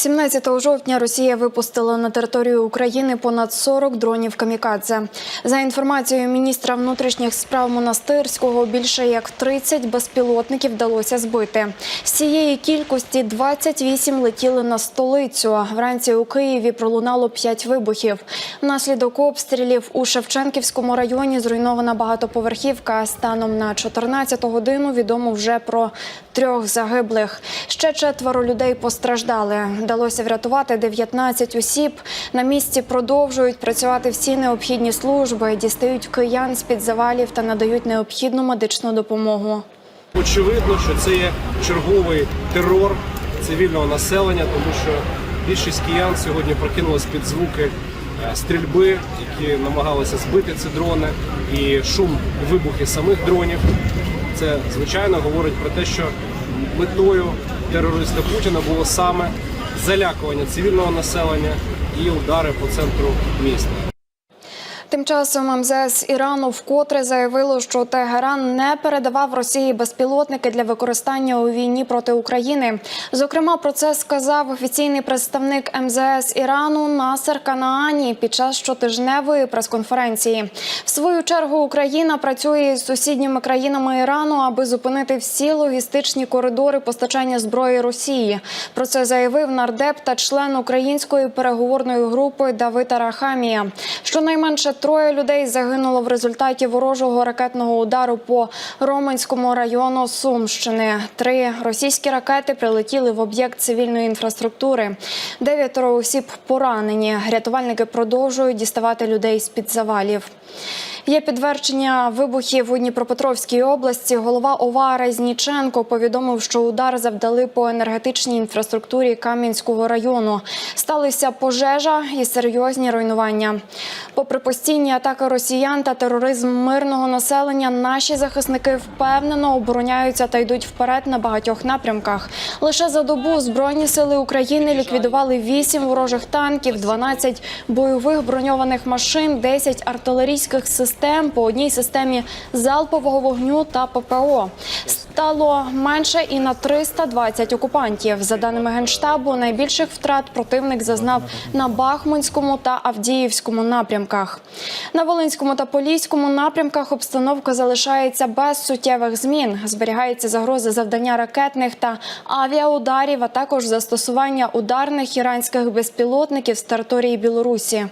17 жовтня Росія випустила на територію України понад 40 дронів камікадзе. За інформацією міністра внутрішніх справ монастирського, більше як 30 безпілотників вдалося збити. З цієї кількості 28 летіли на столицю. Вранці у Києві пролунало 5 вибухів. Внаслідок обстрілів у Шевченківському районі зруйнована багатоповерхівка. Станом на 14 годину відомо вже про трьох загиблих. Ще четверо людей постраждали. Вдалося врятувати 19 осіб. На місці продовжують працювати всі необхідні служби, дістають киян з під завалів та надають необхідну медичну допомогу. Очевидно, що це є черговий терор цивільного населення, тому що більшість киян сьогодні прокинулись під звуки е, стрільби, які намагалися збити ці дрони, і шум вибухи самих дронів. Це звичайно говорить про те, що метою терориста Путіна було саме залякування цивільного населення і удари по центру міста. Тим часом МЗС Ірану вкотре заявило, що Тегеран не передавав Росії безпілотники для використання у війні проти України. Зокрема, про це сказав офіційний представник МЗС Ірану Насер Канаані під час щотижневої прес-конференції. В свою чергу Україна працює з сусідніми країнами Ірану, аби зупинити всі логістичні коридори постачання зброї Росії. Про це заявив нардеп та член української переговорної групи Давита Рахамія. Щонайменше троє людей загинуло в результаті ворожого ракетного удару по Роменському району Сумщини. Три російські ракети прилетіли в об'єкт цивільної інфраструктури. Дев'ятеро осіб поранені. Рятувальники продовжують діставати людей з під завалів. Є підтвердження вибухів у Дніпропетровській області. Голова ОВА Резніченко повідомив, що удар завдали по енергетичній інфраструктурі Кам'янського району. Сталися пожежа і серйозні руйнування. Попри постійні атаки росіян та тероризм мирного населення, наші захисники впевнено обороняються та йдуть вперед на багатьох напрямках. Лише за добу збройні сили України ліквідували 8 ворожих танків, 12 бойових броньованих машин, 10 артилерійських систем по одній системі залпового вогню та ППО. Стало менше і на 320 окупантів. За даними генштабу, найбільших втрат противник зазнав на Бахмутському та Авдіївському напрямках. На Волинському та Поліському напрямках обстановка залишається без суттєвих змін. Зберігається загроза завдання ракетних та авіаударів, а також застосування ударних іранських безпілотників з території Білорусі.